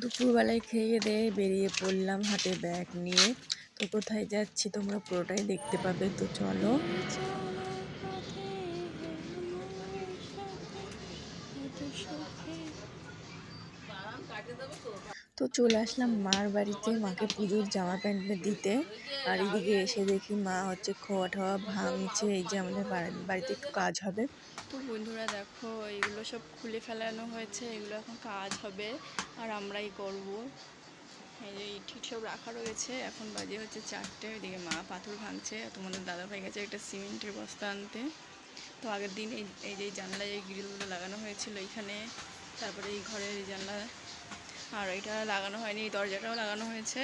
দুপুরবেলায় খেয়ে দিয়ে বেরিয়ে পড়লাম হাতে ব্যাগ নিয়ে। তো কোথায় যাচ্ছি তোমরা পুরোটাই দেখতে পাবে, তো চলো। তো চলে আসলাম মার বাড়িতে, মাকে পুজোর জামা প্যান্ট দিতে। আর এদিকে এসে দেখি মা হচ্ছে খোয়া ঠোয়া ভাঙছে, এই যে আমাদের বাড়ি- বাড়িতে একটু কাজ হবে। তো বন্ধুরা দেখো, এগুলো সব খুলে ফেলানো হয়েছে, এগুলো এখন কাজ হবে, আর আমরাই করব। এই যে ইট সব রাখা রয়েছে, এখন বাজে হচ্ছে চারটে ওইদিকে মা পাথর ভাঙছে, তোমাদের দাদা ভাই গেছে একটা সিমেন্টের বস্তা আনতে। তো আগের দিন এই এই যে জানলায় এই গ্রিলগুলো লাগানো হয়েছিল এইখানে তারপরে এই ঘরের এই জানলা আর এটা লাগানো হয়নি এই দরজাটাও লাগানো হয়েছে।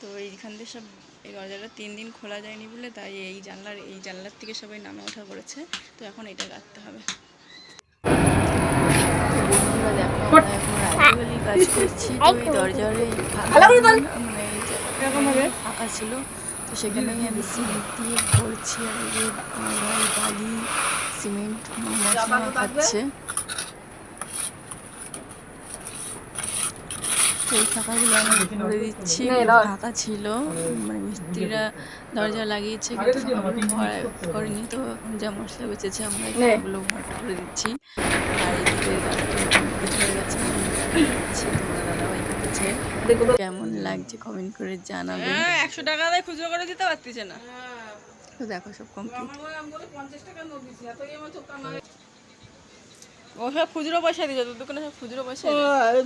তো এইখান থেকে সব এই দরজাটা তিন দিন খোলা যায়নি বলে তাই এই জানলার এই জানলার থেকে সবাই নামে ওঠা করেছে। তো এখন এটা গাঁথতে হবে। কাজ করছি তো এই দরজার এই মানে যে ফাঁকা ছিল তো সেখানেই আমি সিমেন্ট দিয়ে করছি আর বালি সিমেন্ট মশলা খাচ্ছে এই ফাঁকাগুলো আমি করে দিচ্ছি। ফাঁকা ছিল। মানে মিস্ত্রিরা দরজা লাগিয়েছে কিন্তু ফাঁকাগুলো ভরা করেনি তো যা মশলা বেঁচেছে আমরা ফাঁকাগুলো করে দিচ্ছি। আর এদিকে হয়ে গেছে কেমন লাগছে কমেন্ট করে জানাবে। একশো টাকা দিয়ে খুচরো করে দিতে পারতিছে না। তো দেখো সব কমপ্লিট ও সব খুচরো পয়সা দিয়েছে তোর দোকানে সব খুচরো পয়সা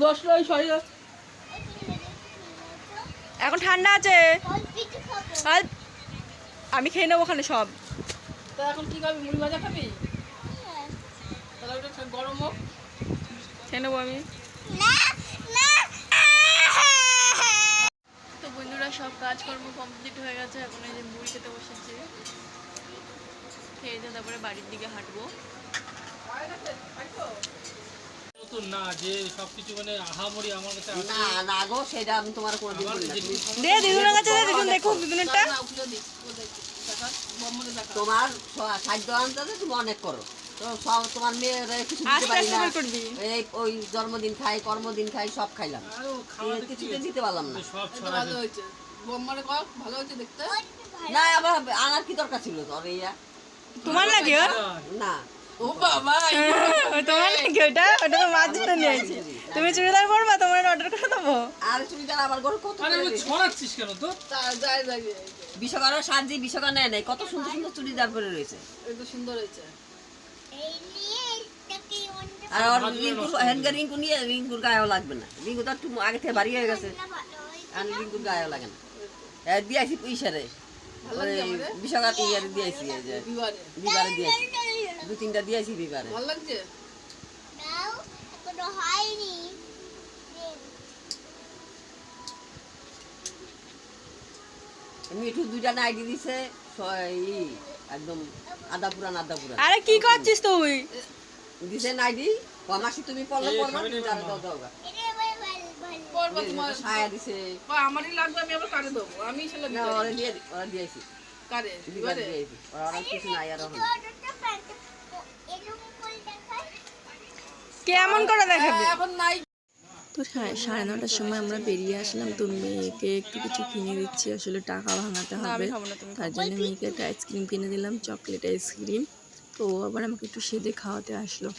দশ টাকা ছয় এখন ঠান্ডা আছে। আর আমি খেয়ে নেব ওখানে সব। তা এখন কি খাবি? মুড়ি ভাজা খাবি? তাহলে ওটা গরম হোক। খেয়ে নেব আমি। তো বন্ধুরা সব কাজকর্ম কমপ্লিট হয়ে গেছে। এখন এই যে মুড়ি খেতে বসেছি। খেয়ে দিয়ে তারপরে বাড়ির দিকে হাঁটবো। না যে সবকিছু মানে আহামরি আমার কাছে না না গো সেটা আমি তোমার না। দে দিদুনের কাছে দে দিদুনেরটা তোমার খাদ্য আনতে তুমি অনেক করো। সব তোমার মেয়ের কিছু দিতে পারি না। এই ওই জন্মদিন খাই কর্মদিন খাই সব খাইলাম। আরও খাওয়া এই কিছুতে দিতে পারলাম না। সব ছড়া না আবার আনার কি দরকার ছিল তোর ইয়া তোমার লাগে ওর? না তোমার নাকি ওটা? ওটা তো নিয়ে তুমি চুড়িদার পরবা তোমার অর্ডার করে দেবো। আর চুড়িদার আমার ঘরে কত ছড়াচ্ছিস কেন তো? সাজি বিশ্বকার নেয় নাই। কত সুন্দর সুন্দর চুড়িদার পরে রয়েছে। আর ওর রিঙ্কুর হ্যান্ডগার রিঙ্কু নিয়ে রিঙ্কুর গায়েও লাগবে না। রিঙ্কু তো একটু আগে থেকে বাড়ি হয়ে গেছে। আর রিঙ্কুর গায়েও লাগে না। দিয়েছি বিশ্বকার ইয়ারে দিয়েছি বিবারে। দিয়েছি দু তিনটা দিয়েছি বিবারে। নাও এখনও হয়নি। মিঠু দুইটা নাইটি দিছে একদম আদা পুরান আদা পুরান। আরে কি করছিস তুই? দিছে নাইটি কমাসি তুমি পড়লে পড়বা তুমি দাও দাও ভালো ভালো। ভালো ছায়া দিছে। আমারই লাগবে আমি আবার কাটে দেবো? আমি না ওরা দিয়ে ওরা দিয়েছি। ওরা কিছু নাই আর এখন এরকম করে দেখাই কেমন করে দেখাবি তো সাড়ে নটার সময় আমরা বেরিয়ে আসলাম তো মেয়েকে একটু কিছু কিনে দিচ্ছি আসলে টাকা ভাঙাতে হবে। তার জন্য মেয়েকে একটা আইসক্রিম কিনে দিলাম চকলেট আইসক্রিম তো ও আবার আমাকে একটু সেদে খাওয়াতে আসলো।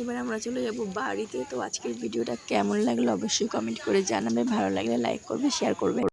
এবার আমরা চলে যাব বাড়িতে। তো আজকের ভিডিওটা কেমন লাগল অবশ্যই কমেন্ট করে জানাবে। ভালো লাগলে লাইক করবে শেয়ার করবে।